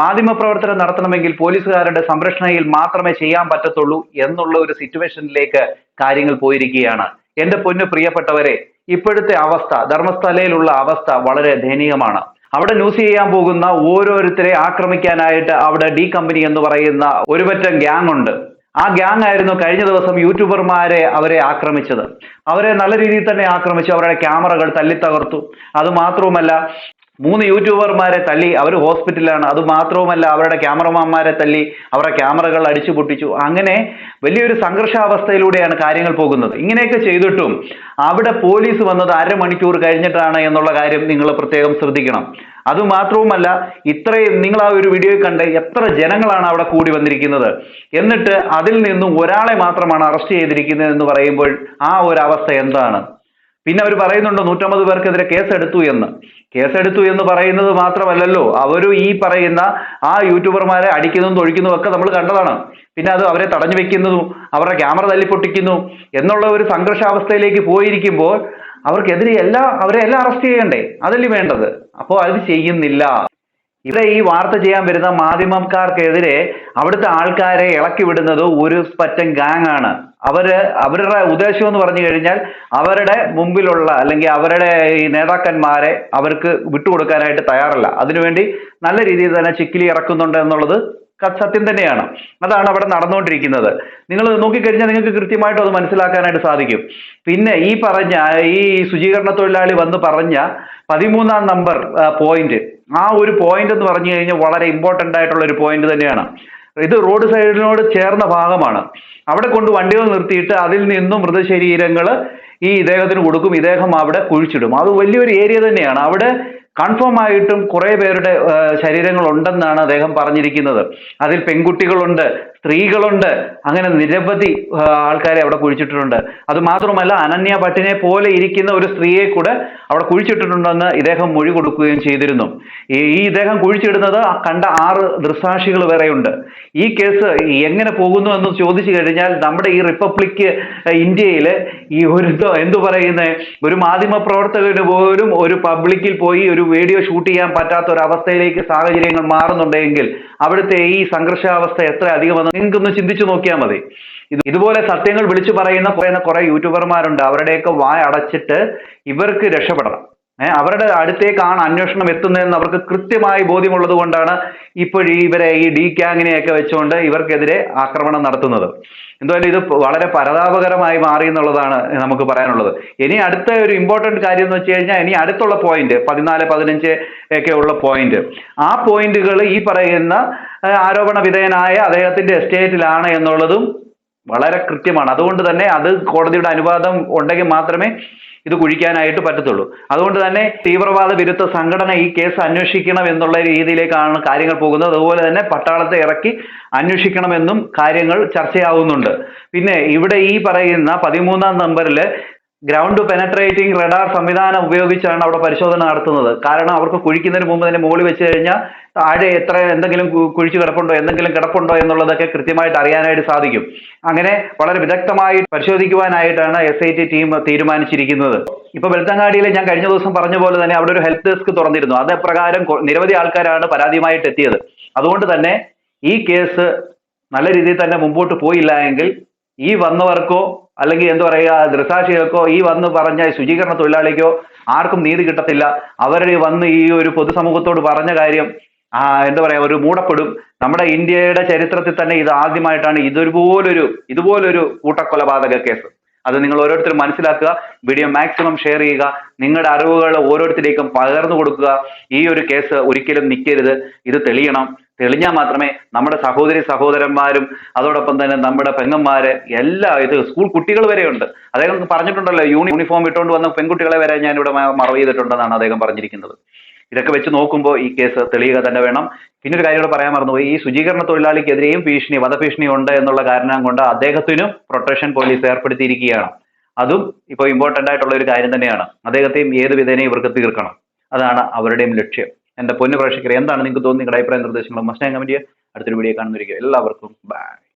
മാധ്യമപ്രവർത്തനം നടത്തണമെങ്കിൽ പോലീസുകാരുടെ സംരക്ഷണയിൽ മാത്രമേ ചെയ്യാൻ പറ്റത്തുള്ളൂ എന്നുള്ള ഒരു സിറ്റുവേഷനിലേക്ക് കാര്യങ്ങൾ പോയിരിക്കുകയാണ്. എന്റെ പൊന്നു പ്രിയപ്പെട്ടവരെ ഇപ്പോഴത്തെ അവസ്ഥ ധർമ്മസ്ഥലയിലുള്ള അവസ്ഥ വളരെ ദയനീയമാണ്. അവിടെ ന്യൂസ് ചെയ്യാൻ പോകുന്ന ഓരോരുത്തരെ ആക്രമിക്കാനായിട്ട് അവിടെ ഡി കമ്പനി എന്ന് പറയുന്ന ഒരുപറ്റം ഗ്യാങ് ഉണ്ട് ആ ഗ്യാങ് ആയിരുന്നു കഴിഞ്ഞ ദിവസം യൂട്യൂബർമാരെ അവരെ ആക്രമിച്ചത്. അവരെ നല്ല രീതിയിൽ തന്നെ ആക്രമിച്ചു. അവരുടെ ക്യാമറകൾ തല്ലി തകർത്തു അത് മൂന്ന് യൂട്യൂബർമാരെ തള്ളി അവർ ഹോസ്പിറ്റലിലാണ്. അത് മാത്രവുമല്ല അവരുടെ ക്യാമറമാന്മാരെ തള്ളി അവരുടെ ക്യാമറകൾ അടിച്ചു പൊട്ടിച്ചു. അങ്ങനെ വലിയൊരു സംഘർഷാവസ്ഥയിലൂടെയാണ് കാര്യങ്ങൾ പോകുന്നത്. ഇങ്ങനെയൊക്കെ ചെയ്തിട്ടും അവിടെ പോലീസ് വന്നത് അരമണിക്കൂർ കഴിഞ്ഞിട്ടാണ് എന്നുള്ള കാര്യം നിങ്ങൾ പ്രത്യേകം ശ്രദ്ധിക്കണം. അത് മാത്രവുമല്ല ഇത്രയും നിങ്ങൾ ആ ഒരു വീഡിയോ കണ്ട് എത്ര ജനങ്ങളാണ് അവിടെ കൂടി വന്നിരിക്കുന്നത്. എന്നിട്ട് അതിൽ നിന്നും ഒരാളെ മാത്രമാണ് അറസ്റ്റ് ചെയ്തിരിക്കുന്നത് എന്ന് പറയുമ്പോൾ ആ ഒരു അവസ്ഥ എന്താണ്? പിന്നെ അവർ പറയുന്നുണ്ട് നൂറ്റമ്പത് പേർക്കെതിരെ കേസെടുത്തു എന്ന്. കേസെടുത്തു എന്ന് പറയുന്നത് മാത്രമല്ലല്ലോ. അവരും ഈ പറയുന്ന ആ യൂട്യൂബർമാരെ അടിക്കുന്നതും തൊഴിക്കുന്നതും ഒക്കെ നമ്മൾ കണ്ടതാണ്. പിന്നെ അത് അവരെ തടഞ്ഞു വെക്കുന്നതും അവരുടെ ക്യാമറ തല്ലിപ്പൊട്ടിക്കുന്നു എന്നുള്ള ഒരു സംഘർഷാവസ്ഥയിലേക്ക് പോയിരിക്കുമ്പോൾ അവർക്കെതിരെ എല്ലാ അവരെ എല്ലാം അറസ്റ്റ് ചെയ്യണ്ടേ? അതല്ലേ വേണ്ടത്? അപ്പോൾ അത് ചെയ്യുന്നില്ല. ഇവിടെ ഈ വാർത്ത ചെയ്യാൻ വരുന്ന മാധ്യമക്കാർക്കെതിരെ അവിടുത്തെ ആൾക്കാരെ ഇളക്കി വിടുന്നത് ഒരു പറ്റം ഗാങ് ആണ്. അവർ അവരുടെ ഉദ്ദേശം എന്ന് പറഞ്ഞു കഴിഞ്ഞാൽ അവരുടെ മുമ്പിലുള്ള അല്ലെങ്കിൽ അവരുടെ ഈ നേതാക്കന്മാരെ അവർക്ക് വിട്ടുകൊടുക്കാനായിട്ട് തയ്യാറല്ല. അതിനുവേണ്ടി നല്ല രീതിയിൽ തന്നെ ചിക്കിലി ഇറക്കുന്നുണ്ട് എന്നുള്ളത് സത്യം തന്നെയാണ്. അതാണ് അവിടെ നടന്നുകൊണ്ടിരിക്കുന്നത്. നിങ്ങൾ നോക്കിക്കഴിഞ്ഞാൽ നിങ്ങൾക്ക് കൃത്യമായിട്ട് അത് മനസ്സിലാക്കാനായിട്ട് സാധിക്കും. പിന്നെ ഈ പറഞ്ഞ ഈ ശുചീകരണ തൊഴിലാളി വന്ന് പറഞ്ഞ പതിമൂന്നാം നമ്പർ പോയിന്റ് ആ ഒരു പോയിന്റ് എന്ന് പറഞ്ഞു കഴിഞ്ഞാൽ വളരെ ഇമ്പോർട്ടന്റ് ആയിട്ടുള്ള ഒരു പോയിന്റ് തന്നെയാണ്. ഇത് റോഡ് സൈഡിനോട് ചേർന്ന ഭാഗമാണ്. അവിടെ കൊണ്ട് വണ്ടികൾ നിർത്തിയിട്ട് അതിൽ നിന്നും മൃതശരീരങ്ങൾ ഈ ഇദ്ദേഹത്തിന് കൊടുക്കും. ഇദ്ദേഹം അവിടെ കുഴിച്ചിടും. അത് വലിയൊരു ഏരിയ തന്നെയാണ്. അവിടെ കൺഫേം ആയിട്ടും കുറെ പേരുടെ ശരീരങ്ങൾ ഉണ്ടെന്നാണ് അദ്ദേഹം പറഞ്ഞിരിക്കുന്നത്. അതിൽ പെൺകുട്ടികളുണ്ട് സ്ത്രീകളുണ്ട് അങ്ങനെ നിരവധി ആൾക്കാരെ അവിടെ കുഴിച്ചിട്ടിട്ടുണ്ട്. അത് മാത്രമല്ല അനന്യ ഭട്ടിനെ പോലെ ഇരിക്കുന്ന ഒരു സ്ത്രീയെ കൂടെ അവിടെ കുഴിച്ചിട്ടിട്ടുണ്ടെന്ന് ഇദ്ദേഹം മൊഴി കൊടുക്കുകയും ചെയ്തിരുന്നു. ഈ ഇദ്ദേഹം കുഴിച്ചിടുന്നത് കണ്ട ആറ് ദൃസാക്ഷികൾ വേറെയുണ്ട്. ഈ കേസ് എങ്ങനെ പോകുന്നു എന്ന് ചോദിച്ചു കഴിഞ്ഞാൽ നമ്മുടെ ഈ റിപ്പബ്ലിക് ഇന്ത്യയിൽ ഈ ഒരു എന്തു പറയുന്നത് ഒരു മാധ്യമ പ്രവർത്തകന് പോലും ഒരു പബ്ലിക്കിൽ പോയി ഒരു വീഡിയോ ഷൂട്ട് ചെയ്യാൻ പറ്റാത്ത ഒരു അവസ്ഥയിലേക്ക് സാഹചര്യങ്ങൾ മാറുന്നുണ്ടെങ്കിൽ അവിടുത്തെ ഈ സംഘർഷാവസ്ഥ എത്ര അധികമെന്ന് നിങ്ങൾക്കൊന്ന് ചിന്തിച്ചു നോക്കിയാൽ മതി. ഇത് ഇതുപോലെ സത്യങ്ങൾ വിളിച്ചു പറയുന്ന പറയുന്ന കുറെ യൂട്യൂബർമാരുണ്ട് അവരുടെയൊക്കെ വായ അടച്ചിട്ട് ഇവർക്ക് രക്ഷപ്പെടണം. അവരുടെ അടുത്തേക്കാണ് അന്വേഷണം എത്തുന്നതെന്ന് അവർക്ക് കൃത്യമായി ബോധ്യമുള്ളത് കൊണ്ടാണ് ഇപ്പോഴും ഇവരെ ഈ ഡി ക്യാങ്ങിനെയൊക്കെ വെച്ചുകൊണ്ട് ഇവർക്കെതിരെ ആക്രമണം നടത്തുന്നത്. എന്തായാലും ഇത് വളരെ പരതാപകരമായി മാറി എന്നുള്ളതാണ് നമുക്ക് പറയാനുള്ളത്. ഇനി അടുത്ത ഒരു ഇമ്പോർട്ടന്റ് കാര്യം എന്ന് വെച്ച് കഴിഞ്ഞാൽ ഇനി അടുത്തുള്ള പോയിന്റ് പതിനാല് പതിനഞ്ച് ഒക്കെ ഉള്ള പോയിന്റ് ആ പോയിന്റുകൾ ഈ പറയുന്ന ആരോപണ വിധേയനായ അദ്ദേഹത്തിന്റെ എസ്റ്റേറ്റിലാണ് എന്നുള്ളതും വളരെ കൃത്യമാണ്. അതുകൊണ്ട് തന്നെ അത് കോടതിയുടെ അനുവാദം ഉണ്ടെങ്കിൽ മാത്രമേ ഇത് കുഴിക്കാനായിട്ട് പറ്റത്തുള്ളൂ. അതുകൊണ്ട് തന്നെ തീവ്രവാദ വിരുദ്ധ സംഘടന ഈ കേസ് അന്വേഷിക്കണം എന്നുള്ള രീതിയിലേക്കാണ് കാര്യങ്ങൾ പോകുന്നത്. അതുപോലെ തന്നെ പട്ടാളത്തെ ഇറക്കി അന്വേഷിക്കണമെന്നും കാര്യങ്ങൾ ചർച്ചയാവുന്നുണ്ട്. പിന്നെ ഇവിടെ ഈ പറയുന്ന പതിമൂന്നാം നമ്പറിൽ ഗ്രൗണ്ട് പെനട്രേറ്റിംഗ് റഡാർ സംവിധാനം ഉപയോഗിച്ചാണ് അവിടെ പരിശോധന നടത്തുന്നത്. കാരണം അവർക്ക് കുഴിക്കുന്നതിന് മുമ്പ് തന്നെ മുകളിൽ വെച്ച് കഴിഞ്ഞാൽ താഴെ എത്ര എന്തെങ്കിലും കുഴിച്ചു കിടപ്പുണ്ടോ എന്തെങ്കിലും കിടപ്പുണ്ടോ എന്നുള്ളതൊക്കെ കൃത്യമായിട്ട് അറിയാനായിട്ട് സാധിക്കും. അങ്ങനെ വളരെ വിദഗ്ധമായി പരിശോധിക്കുവാനായിട്ടാണ് എസ് ഐ ടി ടീം തീരുമാനിച്ചിരിക്കുന്നത്. ഇപ്പൊ വെളുത്തങ്ങാടിയിൽ ഞാൻ കഴിഞ്ഞ ദിവസം പറഞ്ഞ പോലെ തന്നെ അവിടെ ഒരു ഹെൽപ്പ് ഡെസ്ക് തുറന്നിരുന്നു. അത് പ്രകാരം നിരവധി ആൾക്കാരാണ് പരാതിയുമായിട്ട് എത്തിയത്. അതുകൊണ്ട് തന്നെ ഈ കേസ് നല്ല രീതിയിൽ തന്നെ മുമ്പോട്ട് പോയില്ല എങ്കിൽ ഈ വന്നവർക്കോ അല്ലെങ്കിൽ എന്താ പറയുക ദൃസാക്ഷികൾക്കോ ഈ വന്ന് പറഞ്ഞ ശുചീകരണ തൊഴിലാളിക്കോ ആർക്കും നീതി കിട്ടത്തില്ല. അവരുടെ വന്ന് ഈ ഒരു പൊതുസമൂഹത്തോട് പറഞ്ഞ കാര്യം ആ എന്താ പറയാ ഒരു മൂടപ്പെടും. നമ്മുടെ ഇന്ത്യയുടെ ചരിത്രത്തിൽ തന്നെ ഇത് ആദ്യമായിട്ടാണ് ഇതുപോലൊരു ഇതുപോലൊരു കൂട്ടക്കൊലപാതക കേസ്. അത് നിങ്ങൾ ഓരോരുത്തരും മനസ്സിലാക്കുക. വീഡിയോ മാക്സിമം ഷെയർ ചെയ്യുക. നിങ്ങളുടെ അറിവുകൾ ഓരോരുത്തരേക്കും പകർന്നു കൊടുക്കുക. ഈ ഒരു കേസ് ഒരിക്കലും നിൽക്കരുത് ഇത് തെളിയണം. തെളിഞ്ഞാൽ മാത്രമേ നമ്മുടെ സഹോദരി സഹോദരന്മാരും അതോടൊപ്പം തന്നെ നമ്മുടെ പെങ്ങന്മാര് എല്ലാ ഇത് സ്കൂൾ കുട്ടികൾ വരെയുണ്ട്. അദ്ദേഹം പറഞ്ഞിട്ടുണ്ടല്ലോ യൂണി യൂണിഫോം ഇട്ടുകൊണ്ട് വന്ന പെൺകുട്ടികളെ വരെ ഞാൻ ഇവിടെ മറവ് ചെയ്തിട്ടുണ്ടെന്നാണ് അദ്ദേഹം പറഞ്ഞിരിക്കുന്നത്. ഇതൊക്കെ വെച്ച് നോക്കുമ്പോൾ ഈ കേസ് തെളിയുക തന്നെ വേണം. പിന്നെ ഒരു കാര്യം കൂടെ പറയാൻ മറന്നുപോയി. ഈ ശുചീകരണ തൊഴിലാളിക്കെതിരെയും ഭീഷണി വധഭീഷണി ഉണ്ട് എന്നുള്ള കാരണം കൊണ്ട് അദ്ദേഹത്തിനും പ്രൊട്ടക്ഷൻ പോലീസ് ഏർപ്പെടുത്തിയിരിക്കുകയാണ്. അതും ഇപ്പോൾ ഇമ്പോർട്ടന്റ് ആയിട്ടുള്ള ഒരു കാര്യം തന്നെയാണ്. അദ്ദേഹത്തെയും ഏത് വിധേനയും ഇവർക്ക് തീർക്കണം. അതാണ് അവരുടെയും ലക്ഷ്യം. എന്റെ പൊന്നു പ്രേക്ഷകർ എന്താണ് നിങ്ങൾക്ക് തോന്നുന്നത്? നിങ്ങളുടെ അഭിപ്രായ നിർദ്ദേശങ്ങളും മസ്റ്റാങ് കമന്റ് ചെയ്യുക. അടുത്തൊരു വീഡിയോ കാണുന്നിരിക്കും എല്ലാവർക്കും ബൈ